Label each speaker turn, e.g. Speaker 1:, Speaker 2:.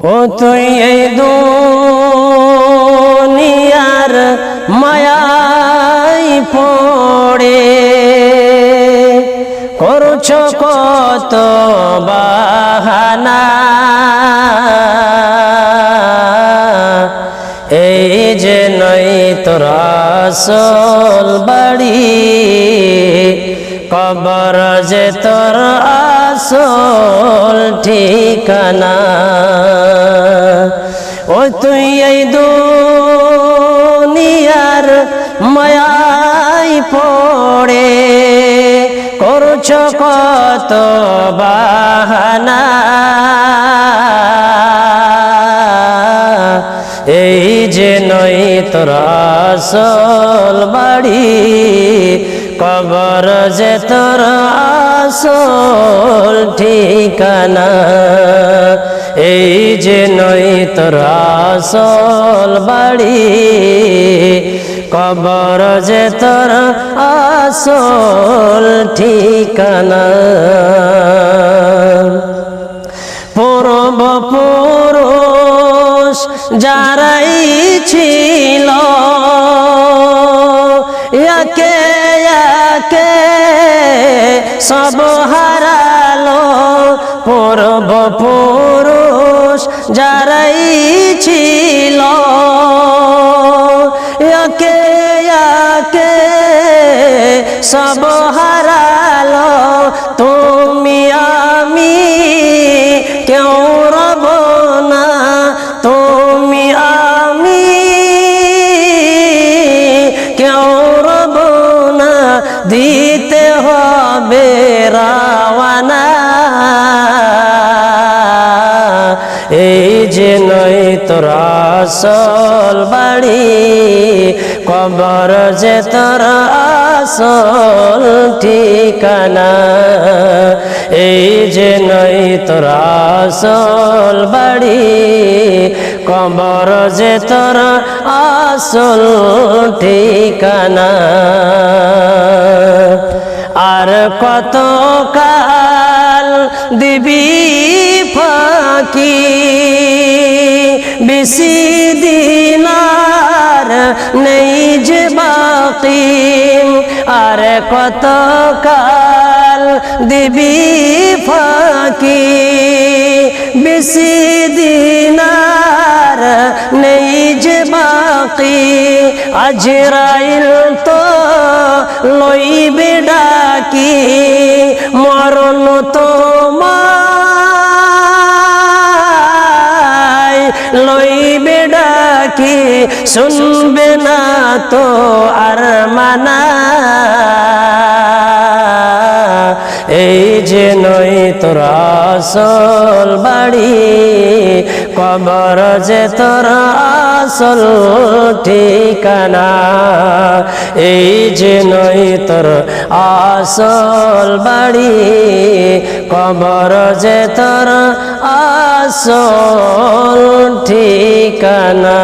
Speaker 1: ও তুই এই দুনিয়ার মায়াই পড়ে করছ কত বাহানা? এই যে নই তোর আসল বাড়ি, কবর যে তোর আসল ঠিকানা। তুই এই দুনিয়ার মায়াই পড়ে। করছ কত বাহানা। এই যে নই তোর আসল বাড়ি, কবর যে তোর আসল ঠিকানা। এই যে নই তোর আসল বাড়ি, কবর যে তোর আসল ঠিকানা। পূর্ব পুরুষ যারাই ছিল, একে একে সব হারালো। পূর্ব পুরুষ যারাই ছিল। একে একে সব হারালো। তুমি, আমি কেউ রব না। তুমি, আমি কেউ রব না। দিতে হবে তোর আসল বাড়ি, কবর যে তোর আসল ঠিকানা। এই যে নই তোর আসল বাড়ি, কবর যে তোর আসল ঠিকানা। আর কত কাল দিবি ফাঁকি বেশি দিনার নেই যে বাকি আর কত কাল দিবি ফাঁকি বেশি দিনার নেই যে বাকি আজরাইল তো লইবে ডাকি মরণ তো ডাকি শুনবে না তো আর মানা? এই যে নই তোর আসল বাড়ি, কবর যে তোর আসল ঠিকানা। এই যে নই তোর আসল বাড়ি, কবর যে তোর আসল ঠিকানা